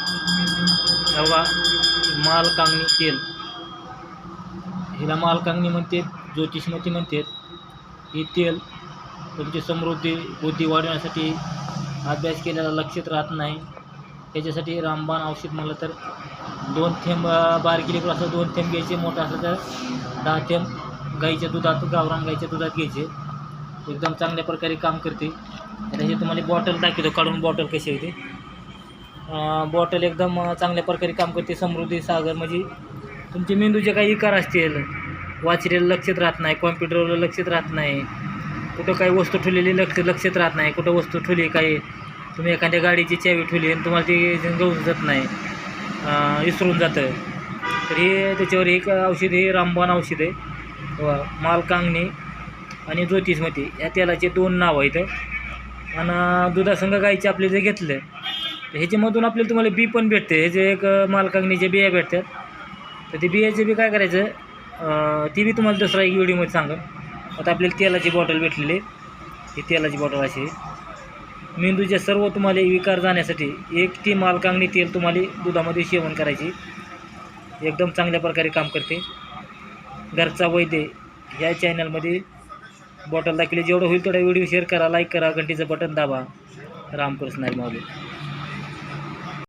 बघा माल कांगणी तेल. हिला माल कांगणी म्हणते ज्योतिषमती म्हणते ही तेल तुमची समृद्धी बुद्धी वाढवण्यासाठी अभ्यास केलेला लक्षात राहत नाही. त्याच्यासाठी रामबाण औषध म्हणलं तर दोन थेंब अं, बारकी असं दोन थेंब घ्यायचे मोठं असलं तर दहा थेंब गाईच्या दुधात गावरान गाईच्या दुधात घ्यायचे. एकदम चांगल्या प्रकारे काम करते. आता हे तुम्हाला बॉटल दाखवतो काढून बॉटल कशी होते बॉटल एकदम चांगल्या प्रकारे काम करते समृद्धी सागर. म्हणजे तुमचे मेंदूचे काही इकार असतील वाचलेलं लक्षात राहत नाही कॉम्प्युटरवर लक्षात राहत नाही कुठं काही वस्तू ठेवलेली लक्ष लक्षात राहत नाही कुठं वस्तू ठेवली काही तुम्ही एखाद्या गाडीची चावी ठेवली आणि तुम्हाला ती गवून जात नाही विसरून जातं. तर हे त्याच्यावर एक औषध हे रामबाण औषध आहे. मालकांगणी माल आणि ज्योतिषमती. या तेलाचे दोन नाव आहेत. आणि दुधासंग गाईचे आपले जे घेतलं तर ह्याच्यामधून आपल्याला तुम्हाला बी पण भेटते. हे जे एक माल बिया भेटतात तर ते बियाचे बी काय करायचं ती बी तुम्हाला दुसरा एक व्हिडिओमध्ये सांगा आता आपल्याला तेलाची बॉटल भेटलेली ही तेलाची बॉटल अशी मेंदूचे सर्व तुम्हाला विकार जाण्यासाठी एक ती मालकांगणी तेल तुम्हाला दुधामध्ये सेवन करायची. एकदम चांगल्या प्रकारे काम करते. घरचा वैद्य या चॅनलमध्ये बॉटल दाखवली. जेवढं होईल तेवढा व्हिडिओ शेअर करा लाईक करा घंटीचं बटन दाबा. रामकृष्ण नाही माऊली.